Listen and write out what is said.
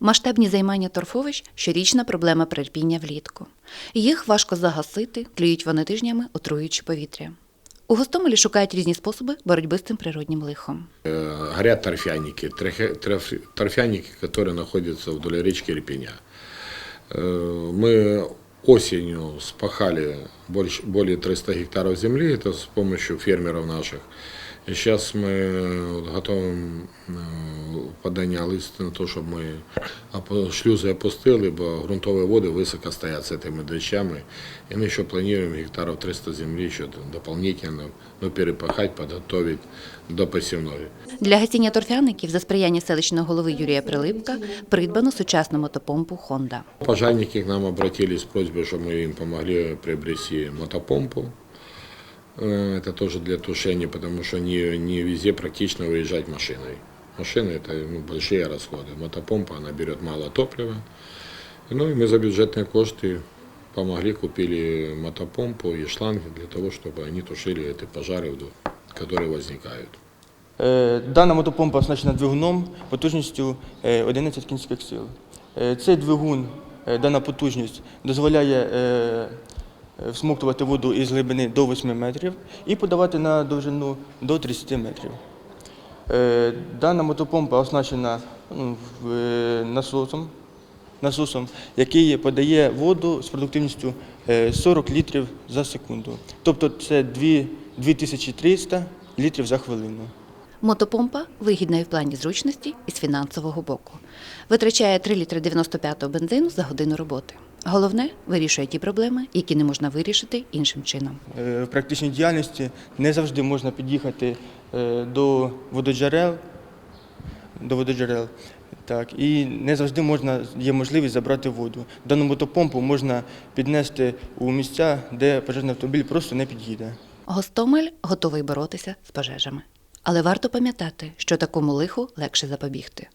Масштабні займання торфовищ щорічна проблема прирпіння влітку. Їх важко загасити, тліють вони тижнями, отруюючи повітря. У Гостомелі шукають різні способи боротьби з цим природнім лихом. Э, Горят торфяники, трехе- торф- торфяники, которые находятся вдоль речки Репеня. Э, Мы осенью спахали больше, более 300 гектаров земли, это с помощью фермеров наших. И сейчас мы вот готовим э, подання лист на то, щоб ми опу- шлюзи опустили, бо ґрунтові води високо стоять з цими дощами. І ми ще плануємо гектарів 300 землі ще дополнительно ну, перепахати, підготовити до посівної. Для гасіння торфяників за сприяння селищного голови Юрія Прилипка придбано сучасну мотопомпу Honda. Пожарники к нам обратились с просьбой, чтобы мы им помогли приобрести мотопомпу. Э, Это тоже для тушения, потому что не, не везде практично выезжать машиной. Машины это ну, большие расходы. Мотопомпа, она берет мало топлива. Ну и мы за бюджетные кошты помогли, купили мотопомпу и шланги для того, чтобы они тушили эти пожары, вдруг, которые возникают. Е, Дана мотопомпа оснащена двигуном потужністю е, 11 кінських сил. Е, Цей двигун, е, дана потужність дозволяє е, е, всмоктувати воду із глибини до 8 метрів і подавати на довжину до 30 метрів. Е, Дана мотопомпа оснащена ну, е, насосом, насосом, який подає воду з продуктивністю е, 40 літрів за секунду. Тобто це 2300 літрів за хвилину. Мотопомпа вигідна і в плані зручності, і з фінансового боку. Витрачає 3 літри 95-го бензину за годину роботи. Головне вирішує ті проблеми, які не можна вирішити іншим чином. Е, В практичній діяльності не завжди можна під'їхати е, до вододжерел, до вододжерел. Так, і не завжди можна, є можливість забрати воду. Дану мотопомпу можна піднести у місця, де пожежний автомобіль просто не під'їде. Гостомель готовий боротися з пожежами. Але варто пам'ятати, що такому лиху легше запобігти.